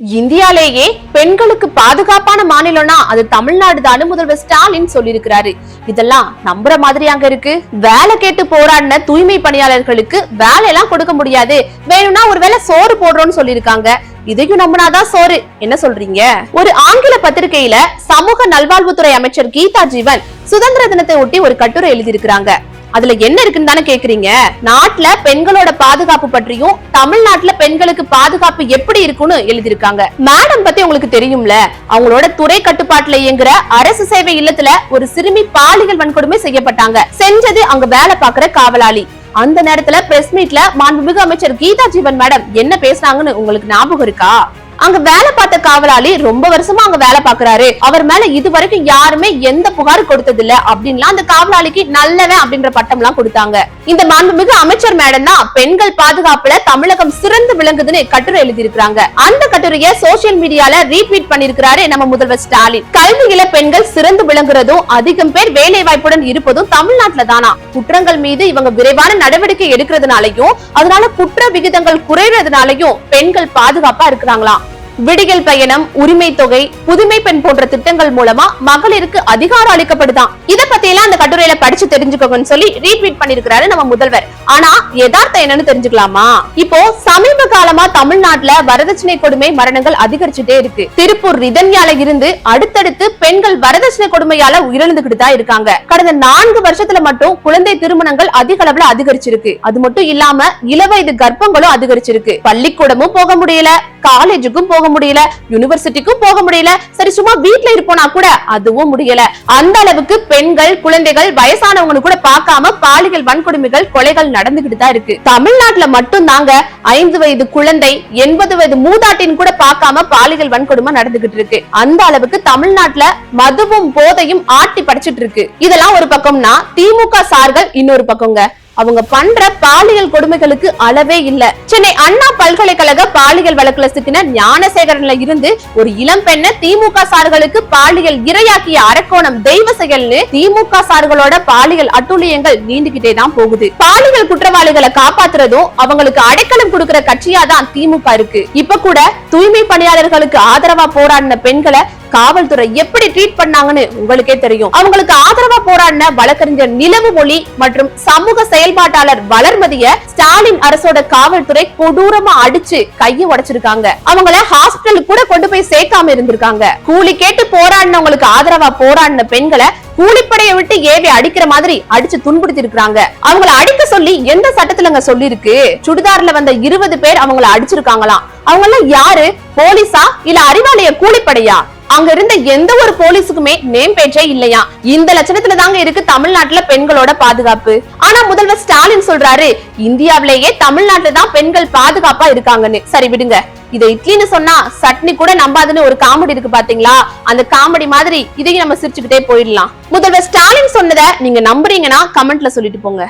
இந்தியாலேயே பெண்களுக்கு பாதுகாப்பான மாநிலம்னா அது தமிழ்நாடு தான் முதல்வர் ஸ்டாலின் சொல்லியிருக்கிறாரு. இதெல்லாம் நம்புற மாதிரி அங்க இருக்கு. வேலை கேட்டு போராடின தூய்மை பணியாளர்களுக்கு வேலை எல்லாம் கொடுக்க முடியாது. வேணும்னா ஒருவேளை சோறு போடுறோம்னு சொல்லியிருக்காங்க. இதையும் நம்பினாதான் சோறு. என்ன சொல்றீங்க? ஒரு ஆங்கில பத்திரிகையில சமூக நல்வாழ்வுத்துறை அமைச்சர் கீதா ஜீவன் சுதந்திர தினத்தை ஒட்டி ஒரு கட்டுரை எழுதியிருக்கிறாங்க. அதுல என்ன இருக்குன்னு தானே கேக்குறீங்க? நாட்டுல பெண்களோட பாதுகாப்பு பற்றியும் தமிழ்நாட்டுல பெண்களுக்கு பாதுகாப்பு எப்படி இருக்கும்னு எழுதியிருக்காங்க. மேடம் பத்தி உங்களுக்கு தெரியும்ல அவங்களோட துறை கட்டுப்பாட்டுல இயங்குற அரசு சேவை இல்லத்துல ஒரு சிறுமி பாலியல் வன்கொடுமை செய்யப்பட்டாங்க. செஞ்சது அங்க வேலை பாக்குற காவலாளி. அந்த நேரத்துல பிரஸ் மீட்ல மாண்புமிகு அமைச்சர் கீதா ஜீவன் மேடம் என்ன பேசுறாங்கன்னு உங்களுக்கு ஞாபகம் இருக்கா? அங்க வேலை பார்த்த காவலாளி ரொம்ப வருஷமா அங்க வேலை பாக்குறாரு அவர் மேல இது வரைக்கும் யாருமே எந்த புகார் கொடுத்தது இல்ல அப்படின்லாம் அந்த காவலாளிக்கு நல்லவன் அப்படின்ற பட்டம் எல்லாம் கொடுத்தாங்க. இந்த மாண்புமிகு அமைச்சர் மேடம் தான் பெண்கள் பாதுகாப்புல தமிழகம் சிறந்து விளங்குதுன்னு கட்டுரை எழுதியிருக்காங்க அந்த கட்டுரையை சோசியல் மீடியால ரீட்வீட் பண்ணிருக்கிறாரு நம்ம முதல்வர் ஸ்டாலின். கல்வியில பெண்கள் சிறந்து விளங்குறதும் அதிகம் பேர் வேலை வாய்ப்புடன் இருப்பதும் தமிழ்நாட்டுல தானா? குற்றங்கள் மீது இவங்க விரைவான நடவடிக்கை எடுக்கிறதுனாலையும் அதனால குற்ற விகிதங்கள் குறைறதுனாலயும் பெண்கள் பாதுகாப்பா இருக்கிறாங்களாம் விடியல் பயணம் உரிமை தொகை புதுமை பெண் போன்ற திட்டங்கள் மூலமா மகளிருக்கு அதிகாரம் அளிக்கப்படுதான் இத பத்தி எல்லாம் அந்த கட்டுரையில படிச்சு தெரிஞ்சுக்கோங்கன்னு சொல்லி ரீட்வீட் பண்ணிருக்கிறாரு நம்ம முதல்வர். ஆனா யதார்த்தம் என்னன்னு தெரிஞ்சுக்கலாமா? இப்போ சமீப காலமா தமிழ்நாட்டுல வரதட்சணை கொடுமை மரணங்கள் அதிகரிச்சுட்டே இருக்கு. திருப்பூர் ரிதன்யால இருந்து அடுத்தடுத்து பெண்கள் வரதட்சணை கொடுமையால உயிரிழந்துகிட்டு தான் இருக்காங்க. கடந்த நான்கு வருஷத்துல மட்டும் குழந்தை திருமணங்கள் அதிக அளவுல அதிகரிச்சிருக்கு. அது மட்டும் இல்லாம இளவயது கர்ப்பங்களும் அதிகரிச்சிருக்கு. பள்ளிக்கூடமும் போக முடியல. காலேஜுக்கும் போக முடியல யூனிவர்சிட்டிக்கும் போக முடியல. சரி சும்மா வீட்ல இருப்போனா கூட அதுவும் முடியல. அந்த அளவுக்கு பெண்கள் குழந்தைகள் வயசானவங்க கூட பார்க்காம பாலியல் வன்கொடுமைகள் கொலைகள் நடந்துகிட்டு தான் இருக்கு. தமிழ்நாட்டுல மட்டும் தாங்க ஐந்து வயது குழந்தை எண்பது வயது மூதாட்டின் கூட பார்க்காம பாலியல் வன்கொடுமை நடந்துகிட்டு இருக்கு. அந்த அளவுக்கு தமிழ்நாட்டுல மதுவும் போதையும் ஆட்டி படைச்சிட்டு இருக்கு. இதெல்லாம் ஒரு பக்கம்னா திமுக சார்கள் இன்னொரு பக்கங்க. அவங்க பண்ற பாலியல் கொடுமைகளுக்கு அளவே இல்ல. சென்னை அண்ணா பல்கலைக்கழக பாலியல் வழக்குல சிக்கின ஞானசேகரன்ல இருந்து ஒரு இளம் பெண்ணை திமுக சார்களுக்கு பாலியல் இரையாக்கிய அரக்கோணம் தெய்வ செயல்னு திமுக சார்களோட பாலியல் அட்டூழியங்கள் நீண்டுகிட்டே தான் போகுது. பாலியல் குற்றவாளிகளை காப்பாத்துறதும் அவங்களுக்கு அடைக்கலம் கொடுக்கிற கட்சியா தான் திமுக இருக்கு. இப்ப கூட தூய்மை பணியாளர்களுக்கு ஆதரவா போராடின பெண்களை காவல்துறை எப்படி ட்ரீட் பண்ணாங்கன்னு உங்களுக்கே தெரியும். அவங்களுக்கு ஆதரவா போராடின வழக்கறிஞர் நிலவு மொழி மற்றும் சமூக செயல் செயல்பாட்டாளர் வளர்மதிய ஸ்டாலின் அரசோட காவல்துறை கொடூரமா அடிச்சு கைய உடைச்சிருக்காங்க. அவங்கள ஹாஸ்பிட்டலுக்கு கூட கொண்டு போய் சேர்க்காம இருந்திருக்காங்க. கூலி கேட்டு போராடினவங்களுக்கு ஆதரவா போராடின பெண்களை கூலிப்படையை விட்டு ஏவி அடிக்கிற மாதிரி அடிச்சு துன்புறுத்தி இருக்காங்க அவங்கள அடிக்க சொல்லி எந்த சட்டத்துலங்க சொல்லி இருக்கு சுடிதார்ல வந்த இருபது பேர் அவங்கள அடிச்சிருக்காங்களாம் அவங்க எல்லாம் யாரு? போலீஸா? இல்ல அறிவாலய கூலிப்படையா? அங்க இருந்த எந்த ஒரு போலீஸுக்குமே நேம் பேச்சே இல்லையா? இந்த லட்சணத்துல தாங்க இருக்கு தமிழ்நாட்டுல பெண்களோட பாதுகாப்பு. ஆனா முதல்வர் ஸ்டாலின் சொல்றாரு இந்தியாவிலேயே தமிழ்நாட்டுல தான் பெண்கள் பாதுகாப்பா இருக்காங்கன்னு. சரி விடுங்க. இதை இட்லின்னு சொன்னா சட்னி கூட நம்பாதுன்னு ஒரு காமெடி இருக்கு பாத்தீங்களா? அந்த காமெடி மாதிரி இதையும் நம்ம சிரிச்சுக்கிட்டே போயிடலாம். முதல்வர் ஸ்டாலின் சொன்னதை நீங்க நம்புறீங்கன்னா கமெண்ட்ல சொல்லிட்டு போங்க.